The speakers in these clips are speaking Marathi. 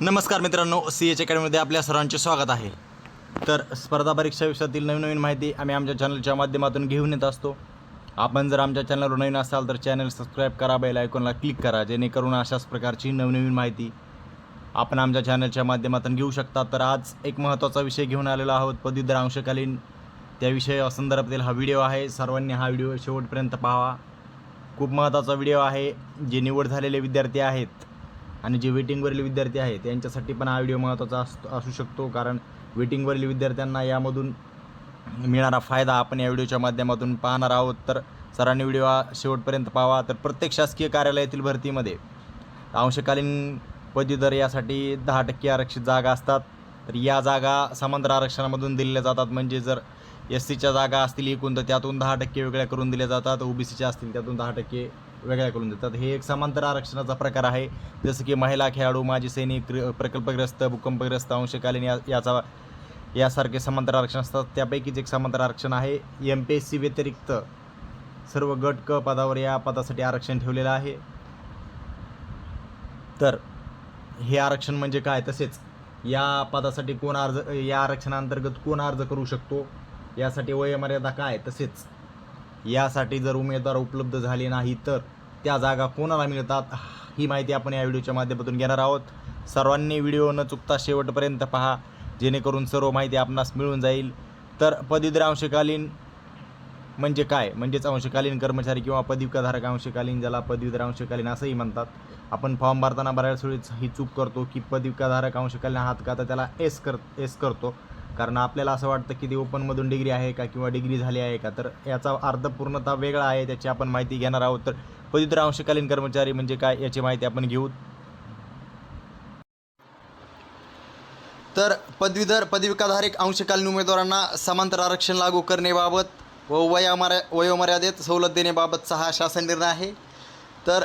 नमस्कार मित्रांनो सी एच अकॅडमीमध्ये आपल्या सर्वांचे स्वागत आहे. तर स्पर्धा परीक्षा विषयातील नवीन नवीन माहिती आम्ही आमच्या चॅनलच्या माध्यमातून घेऊन येत असतो. आपण जर आमच्या चॅनलवर नवीन असाल तर चॅनल सबस्क्राईब करा बेल आयकॉनला क्लिक करा जेणेकरून अशाच प्रकारची नवनवीन माहिती आपण आमच्या चॅनलच्या माध्यमातून घेऊ शकता. तर आज एक महत्त्वाचा विषय घेऊन आलेलो आहोत. पदवीधर अंशकालीन त्या विषयासंदर्भातील हा व्हिडिओ आहे. सर्वांनी हा व्हिडिओ शेवटपर्यंत पाहावा खूप महत्त्वाचा व्हिडिओ आहे. जे निवड झालेले विद्यार्थी आहेत आणि जे वेटिंगवरील विद्यार्थी आहेत त्यांच्यासाठी पण हा व्हिडिओ महत्त्वाचा अस असू शकतो. कारण वेटिंगवरील विद्यार्थ्यांना यामधून मिळणारा फायदा आपण या व्हिडिओच्या माध्यमातून पाहणार आहोत. तर सरांनी व्हिडिओ हा शेवटपर्यंत पाहावा. तर प्रत्येक शासकीय कार्यालयातील भरतीमध्ये अंशकालीन पदवीधर यासाठी दहा टक्के आरक्षित जागा असतात. तर या जागा समांतर आरक्षणामधून दिल्या जातात. म्हणजे जर एस सीच्या जागा असतील एकूण तर त्यातून दहा टक्के वेगळ्या करून दिल्या जातात. ओ बी सीच्या असतील त्यातून दहा टक्के वेगळ्या करून देतात. हे एक समांतर आरक्षणाचा प्रकार आहे. जसं की महिला खेळाडू माजी सैनिक प्रकल्पग्रस्त भूकंपग्रस्त अंशकालीन या याचा यासारखे समांतर आरक्षण असतात. त्यापैकीच एक समांतर आरक्षण आहे. एम पी एस सी व्यतिरिक्त सर्व गट क पदावर या पदासाठी आरक्षण ठेवलेलं आहे. तर हे आरक्षण म्हणजे काय? तसेच या पदासाठी कोण अर्ज या आरक्षणाअंतर्गत कोण अर्ज करू शकतो? यासाठी वयोमर्यादा काय? तसेच यासाठी जर उमेदवार उपलब्ध झाले नाही तर त्या जागा कोणाला मिळतात ही माहिती आपण या व्हिडिओच्या माध्यमातून घेणार आहोत. सर्वांनी व्हिडिओ न चुकता शेवटपर्यंत पहा जेणेकरून सर्व माहिती आपणास मिळून जाईल. तर पदवीधर अंशकालीन म्हणजे काय? म्हणजेच अंशकालीन कर्मचारी किंवा पदविकाधारक अंशकालीन ज्याला पदवीधर अंशकालीन असंही म्हणतात. आपण फॉर्म भरताना बऱ्याच वेळेस ही चूक करतो की पदविकाधारक अंशकालीन हात का? तर त्याला एस कर एस करतो. कारण आपल्याला असं वाटतं की ती ओपनमधून डिग्री आहे का किंवा डिग्री झाली आहे का? तर याचा अर्थ पूर्णतः वेगळा आहे त्याची आपण माहिती घेणार आहोत. तर पदवीधर अंशकालीन कर्मचारी म्हणजे काय याची माहिती आपण घेऊ. तर पदवीधर पदविकाधारक अंशकालीन उमेदवारांना समांतर आरक्षण लागू करण्याबाबत व वयामर्या वयोमर्यादेत सवलत देण्याबाबतचा हा शासन निर्णय आहे. तर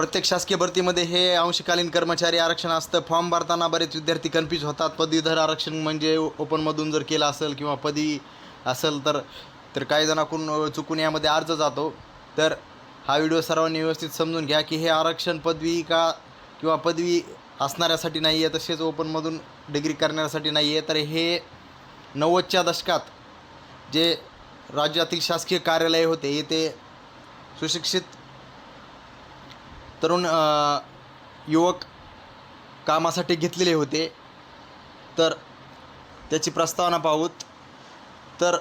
प्रत्येक शासकीय भरतीमध्ये हे अंशकालीन कर्मचारी आरक्षण असतं. फॉर्म भरताना बरेच विद्यार्थी कन्फ्यूज होतात. पदवीधर आरक्षण म्हणजे ओपनमधून जर केलं असेल किंवा पदवी असेल तर तर काही जणांकडून चुकून यामध्ये अर्ज जातो. तर हा व्हिडिओ सर्वांनी व्यवस्थित समजून घ्या की हे आरक्षण पदवी का किंवा पदवी असणाऱ्यासाठी नाही आहे तसेच ओपनमधून डिग्री करण्यासाठी नाही आहे तर हे नव्वदच्या दशकात जे राज्यातील शासकीय कार्यालय होते येथे सुशिक्षित तरुण युवक कामासाठी घेतलेले होते. तर त्याची प्रस्तावना पाहूत तर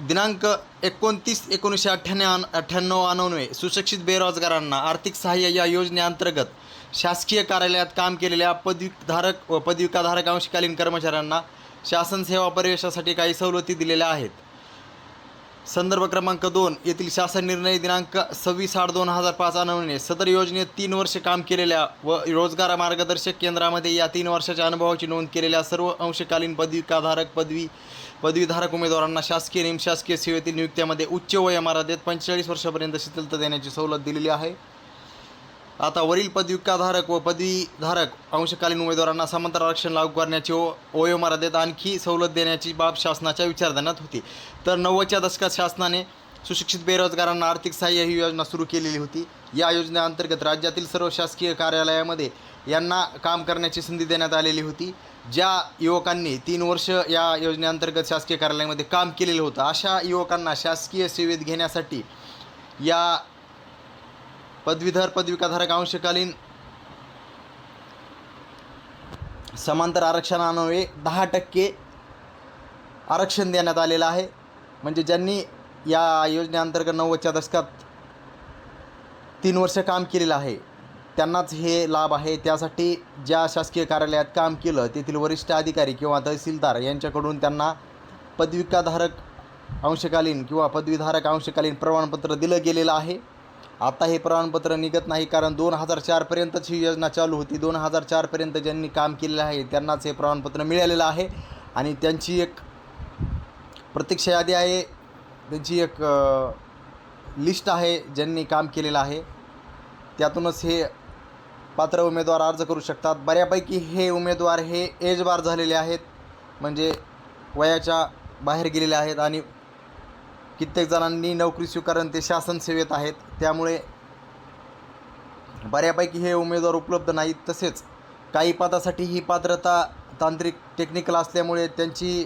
दिनांक एकोणतीस एकोणीसशे अठ्ठ्याण्णव अठ्ठ्याण्णव आणवणे सुशिक्षित बेरोजगारांना आर्थिक सहाय्य या योजनेअंतर्गत शासकीय कार्यालयात काम केलेल्या पदवीधारक व पदविकाधारक अंशकालीन कर्मचाऱ्यांना शासन सेवा परिवेशासाठी काही सवलती दिलेल्या आहेत. संदर्भ क्रमांक दोन येथील शासन निर्णय दिनांक सव्वीस आठ दोन हजार पाच आणवणे सदर योजनेत तीन वर्षे काम केलेल्या व रोजगार मार्गदर्शक केंद्रामध्ये या तीन वर्षाच्या अनुभवाची नोंद केलेल्या सर्व अंशकालीन पदविकाधारक पदवी पदवीधारक उमेदवारांना शासकीय निमशासकीय सेवेतील नियुक्त्यामध्ये उच्च वयोमर्यादेत पंचेचाळीस वर्षापर्यंत शिथिलता देण्याची सवलत दिलेली आहे. आता वरील पदविकाधारक व पदवीधारक अंशकालीन उमेदवारांना समांतर आरक्षण लागू करण्याची व देत आणखी सवलत देण्याची बाब शासनाच्या विचारधान्यात होती. तर नव्वदच्या दशकात शासनाने सुशिक्षित बेरोजगारांना आर्थिक सहाय्य ही योजना सुरू केलेली होती. या योजनेअंतर्गत राज्यातील सर्व शासकीय कार्यालयामध्ये यांना काम करण्याची संधी देण्यात आलेली होती. ज्या युवकांनी तीन वर्ष या योजनेअंतर्गत शासकीय कार्यालयामध्ये काम केलेलं होतं अशा युवकांना शासकीय सेवेत घेण्यासाठी या पदवीधर पदविकाधारक अंशकालीन समांतर आरक्षणान्वये दहा टक्के आरक्षण देण्यात आलेलं आहे. म्हणजे ज्यांनी या योजनेअंतर्गत नव्वदच्या दशकात तीन वर्ष काम केलेलं आहे त्यांनाच हे लाभ आहे. त्यासाठी ज्या शासकीय कार्यालयात काम केलं तेथील वरिष्ठ अधिकारी किंवा तहसीलदार यांच्याकडून त्यांना पदविकाधारक अंशकालीन किंवा पदवीधारक अंशकालीन प्रमाणपत्र दिलं गेलेलं आहे. आता हे प्रमाणपत्र निघत नाही कारण दोन हजार चारपर्यंतच ही योजना चालू होती. दोन हजार चारपर्यंत ज्यांनी काम केलेलं आहे त्यांनाच हे प्रमाणपत्र मिळालेलं आहे. आणि त्यांची एक प्रतीक्षा यादी आहे. त्यांची एक लिस्ट आहे ज्यांनी काम केलेलं आहे. त्यातूनच हे पात्र उमेदवार अर्ज करू शकतात. बऱ्यापैकी हे उमेदवार हे एज बार झालेले आहेत. म्हणजे वयाच्या बाहेर गेलेले आहेत आणि कित्येक जणांनी नोकरी स्वीकारून ते शासन सेवेत आहेत. त्यामुळे बऱ्यापैकी हे उमेदवार उपलब्ध नाहीत. तसेच काही पदासाठी ही पात्रता तांत्रिक टेक्निकल असल्यामुळे त्यांची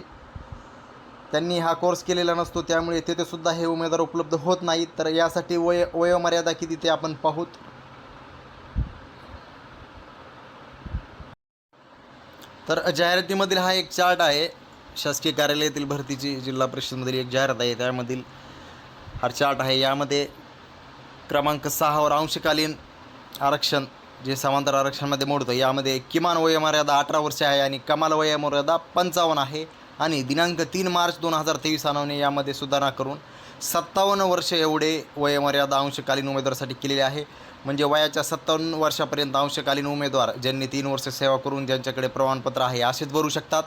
त्यांनी हा कोर्स केलेला नसतो. त्यामुळे तेथेसुद्धा हे उमेदवार उपलब्ध होत नाहीत. तर यासाठी वय वयोमर्यादा किती ते आपण पाहूत. तर जाहिरातीमधील हा एक चार्ट आहे. शासकीय कार्यालयातील भरतीची जिल्हा परिषदमधील एक जाहिरात आहे. त्यामधील हा चार्ट आहे. यामध्ये क्रमांक सहावर अंशकालीन आरक्षण जे समांतर आरक्षणामध्ये मोडतं यामध्ये किमान वयोमर्यादा अठरा वर्षे आहे आणि कमाल वयोमर्यादा पंचावन्न आहे. आणि दिनांक तीन मार्च दोन हजार तेवीस आणवणे यामध्ये सुधारणा करून सत्तावन्न वर्ष एवढे वयोमर्यादा अंशकालीन उमेदवारासाठी केलेली आहे. म्हणजे वयाच्या सत्तावन्न वर्षापर्यंत अंशकालीन उमेदवार ज्यांनी तीन वर्ष सेवा करून ज्यांच्याकडे प्रमाणपत्र आहे असेच भरू शकतात.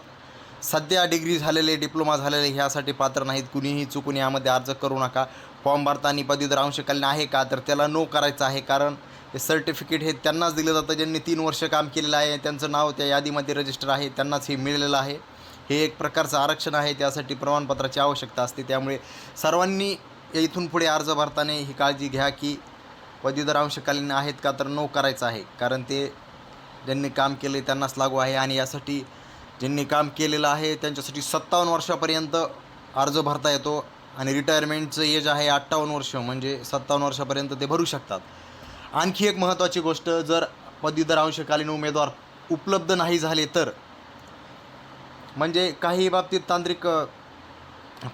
सध्या डिग्री झालेले डिप्लोमा झालेले ह्यासाठी पात्र नाहीत. कुणीही चुकून यामध्ये अर्ज करू नका. फॉर्म भरताना पदवीधर अंशकालीन आहे का? तर त्याला नो करायचं आहे कारण हे सर्टिफिकेट हे त्यांनाच दिलं जातं. ज्यांनी तीन वर्ष काम केलेलं आहे त्यांचं नाव त्या यादीमध्ये रजिस्टर आहे त्यांनाच हे मिळालेलं आहे. हे एक प्रकारचं आरक्षण आहे त्यासाठी प्रमाणपत्राची आवश्यकता असते. त्यामुळे सर्वांनी इथून पुढे अर्ज भरताना ही काळजी घ्या की पदवीधर अंशकालीन आहेत का? तर नो करायचं आहे. कारण ते ज्यांनी काम केले त्यांनाच लागू आहे आणि यासाठी ज्यांनी काम केलेलं आहे त्यांच्यासाठी सत्तावन्न वर्षापर्यंत अर्ज भरता येतो आणि रिटायरमेंटचं एज आहे अठ्ठावन्न वर्ष म्हणजे सत्तावन्न वर्षापर्यंत ते भरू शकतात. आणखी एक महत्त्वाची गोष्ट जर पदवीधर अंशकालीन उमेदवार उपलब्ध नाही झाले तर म्हणजे काही बाबतीत तांत्रिक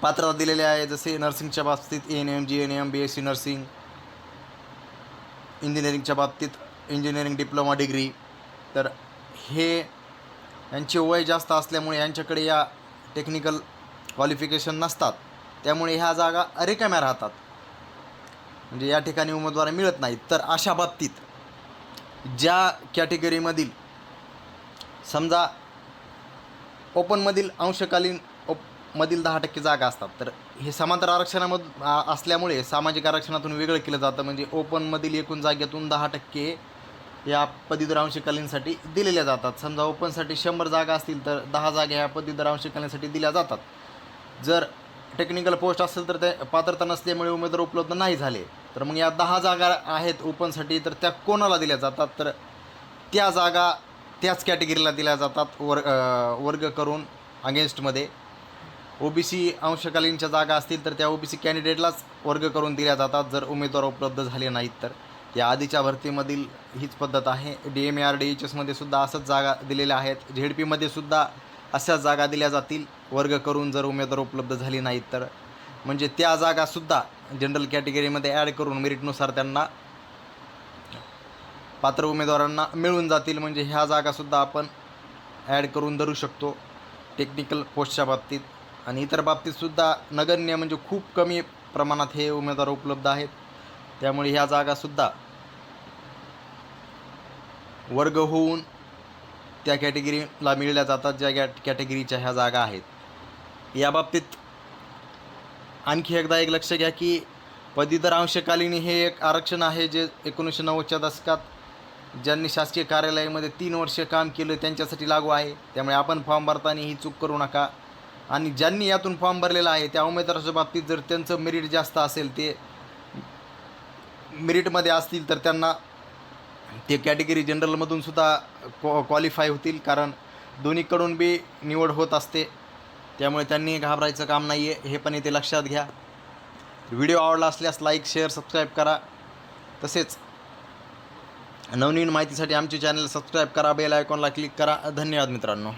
पात्रता दिलेले आहे जसे नर्सिंगच्या बाबतीत N M G N M B S C nursing इंजिनिअरिंगच्या बाबतीत इंजिनिअरिंग डिप्लोमा डिग्री तर हे यांचे वय जास्त असल्यामुळे यांच्याकडे या टेक्निकल क्वालिफिकेशन नसतात. त्यामुळे ह्या जागा अरेकाम्या राहतात. म्हणजे या ठिकाणी उमेदवार मिळत नाहीत. तर अशा बाबतीत ज्या कॅटेगरीमधील समजा ओपनमधील अंशकालीन ओप मधील दहा टक्के जागा असतात. तर हे समांतर आरक्षणामध असल्यामुळे सामाजिक आरक्षणातून वेगळं केलं जातं. म्हणजे ओपनमधील एकूण जागेतून दहा टक्के या पदवीधर अंशकालीनसाठी दिलेल्या जातात. समजा ओपनसाठी शंभर जागा असतील तर दहा जागा ह्या पदवीधर अंशकालीनसाठी दिल्या जातात. जर टेक्निकल पोस्ट असेल तर ते पात्रता नसल्यामुळे उमेदवार उपलब्ध नाही झाले. तर मग या दहा जागा आहेत ओपनसाठी तर त्या कोणाला दिल्या जातात? तर त्या जागा त्याच कॅटेगरीला दिल्या जातात वर वर्ग करून अगेन्स्टमध्ये ओ बी सी अंशकालीनच्या जागा असतील तर त्या ओ बी सी कॅन्डिडेटलाच वर्ग करून दिल्या जातात जर उमेदवार उपलब्ध झाले नाहीत तर. या आधीच्या भरतीमधील हीच पद्धत आहे. D M A R D H एसमध्ये सुद्धा असंच जागा दिलेल्या आहेत. झेड पीमध्ये सुद्धा अशाच जागा दिल्या जातील. वर्ग करून जर उमेदवार उपलब्ध झाली नाहीत तर. म्हणजे त्या जागासुद्धा जनरल कॅटेगरीमध्ये ॲड करून मेरिटनुसार त्यांना पात्र उमेदवारांना मिळून जातील. म्हणजे ह्या जागासुद्धा आपण ॲड करून धरू शकतो. टेक्निकल पोस्टच्या बाबतीत. आणि इतर बाबतीतसुद्धा नगण्य म्हणजे खूप कमी प्रमाणात हे उमेदवार उपलब्ध आहेत. त्यामुळे ह्या जागासुद्धा वर्ग होऊन त्या कॅटेगरीला मिळल्या जातात ज्या कॅ कॅटेगरीच्या ह्या जागा आहेत. या बाबतीत आणखी एकदा एक लक्ष घ्या की पदवीधर अंशकालीन हे एक आरक्षण आहे जे एकोणीसशे नव्वदच्या दशकात ज्यांनी शासकीय कार्यालयामध्ये तीन वर्ष काम केलं त्यांच्यासाठी लागू आहे. त्यामुळे आपण फॉर्म भरताना ही चूक करू नका. आणि ज्यांनी यातून फॉर्म भरलेला आहे त्या उमेदवाराच्या बाबतीत जर त्यांचं मेरिट जास्त असेल ते मेरिटमध्ये असतील तर त्यांना ते कॅटेगरी जनरलमधून सुद्धा क्वा क्वालिफाय होतील कारण दोन्हीकडून बी निवड होत असते. त्यामुळे त्यांनी घाबरायचं काम नाही आहे हे पण इथे लक्षात घ्या. व्हिडिओ आवडला असल्यास लाईक शेअर सबस्क्राईब करा. तसेच नवनवीन माहितीसाठी आमचे चॅनल सबस्क्राईब करा बेल आयकॉनला क्लिक करा. धन्यवाद मित्रांनो.